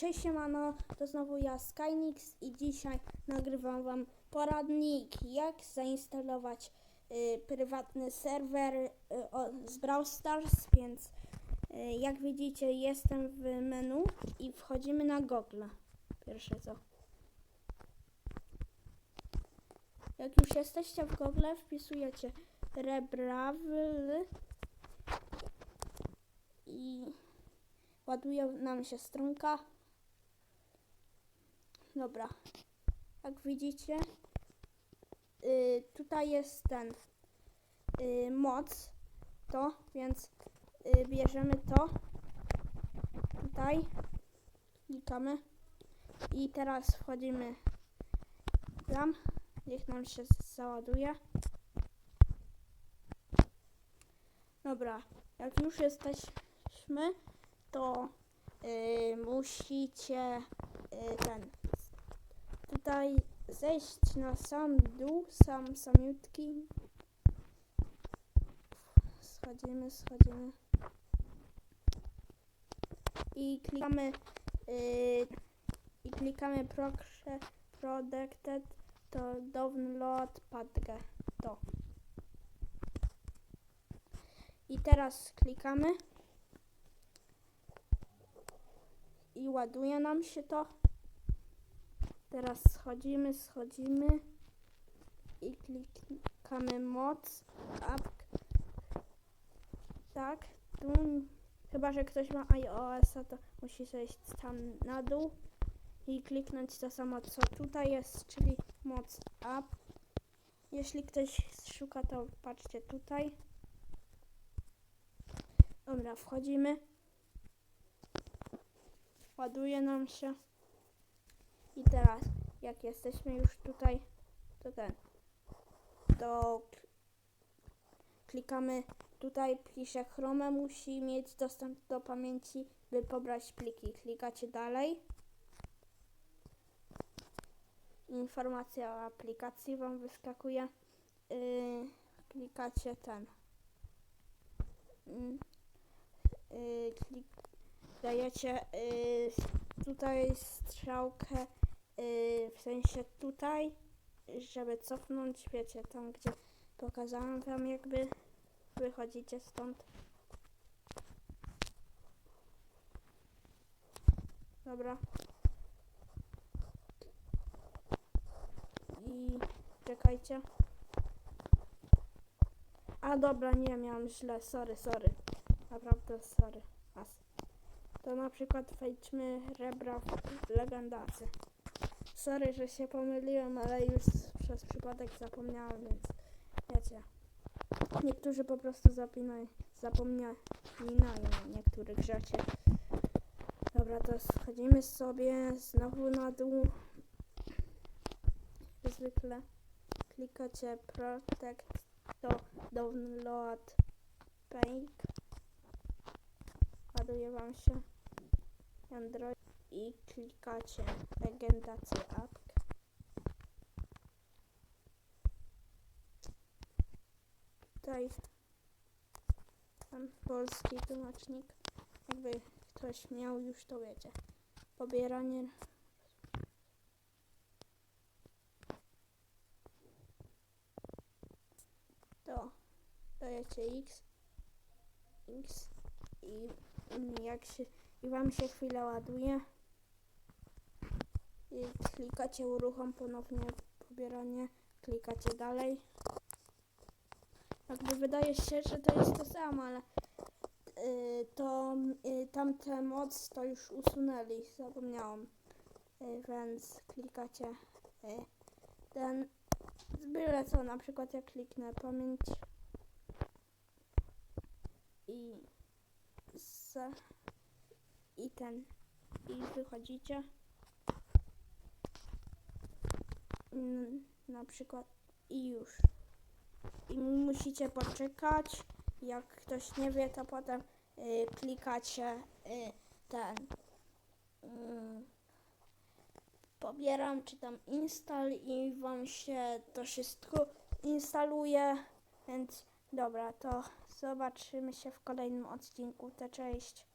Cześć siemano, to znowu ja Skynix i dzisiaj nagrywam wam poradnik jak zainstalować y, prywatny serwer y, o, z Brawl Stars, więc y, jak widzicie jestem w menu i wchodzimy na Google. Pierwsze co. Jak już jesteście w Google, wpisujecie Rebrawl i ładuje nam się stronka. Dobra. Jak widzicie, y, tutaj jest ten y, moc, to, więc y, bierzemy to. Tutaj klikamy i teraz wchodzimy tam. Niech nam się załaduje. Dobra, jak już jesteśmy, to y, musicie ten tutaj zejść na sam dół, sam samiutki. Schodzimy, schodzimy. I klikamy y, i klikamy proszę protected to download padgę to. I teraz klikamy i ładuje nam się to. Teraz schodzimy, schodzimy i klikamy moc, up. Tak, tu chyba, że ktoś ma iOS-a, to musi zejść tam na dół i kliknąć to samo, co tutaj jest, czyli moc up. Jeśli ktoś szuka, to patrzcie tutaj. Dobra, wchodzimy. Ładuje nam się. I teraz, jak jesteśmy już tutaj, to ten, to klikamy tutaj, pisze Chrome, musi mieć dostęp do pamięci, by pobrać pliki. Klikacie dalej. Informacja o aplikacji Wam wyskakuje. Yy, klikacie ten. Yy, yy, klik, dajecie yy, tutaj strzałkę yy, w sensie tutaj, żeby cofnąć, wiecie, tam gdzie pokazałem wam jakby wychodzicie stąd. Dobra. I czekajcie. A dobra, nie, miałam źle, sorry, sorry. Naprawdę sorry. As. To na przykład wejdźmy rebra w legendacy. Sorry, że się pomyliłem, ale już przez przypadek zapomniałem, więc wiecie. Niektórzy po prostu zapinają, zapominają niektórych rzeczy. Dobra, to schodzimy sobie znowu na dół. Zwykle klikacie Protect to Download Page. Ładuje wam się Android i klikacie Legendację App. Tutaj mam polski tłumacznik. Jakby ktoś miał już to wiecie. Pobieranie to dajecie X X i jak się i wam się chwilę ładuje i klikacie uruchom ponownie pobieranie, klikacie dalej. Jakby wydaje się, że to jest to samo, ale y, to y, tamte moc to już usunęli, zapomniałam. Y, więc klikacie y, ten byle co, na przykład jak kliknę pamięć i z, i ten i wychodzicie na przykład i już. I musicie poczekać jak ktoś nie wie to potem y, klikacie y, ten mm, pobieram czy tam install i wam się to wszystko instaluje. Więc dobra to zobaczymy się w kolejnym odcinku. To cześć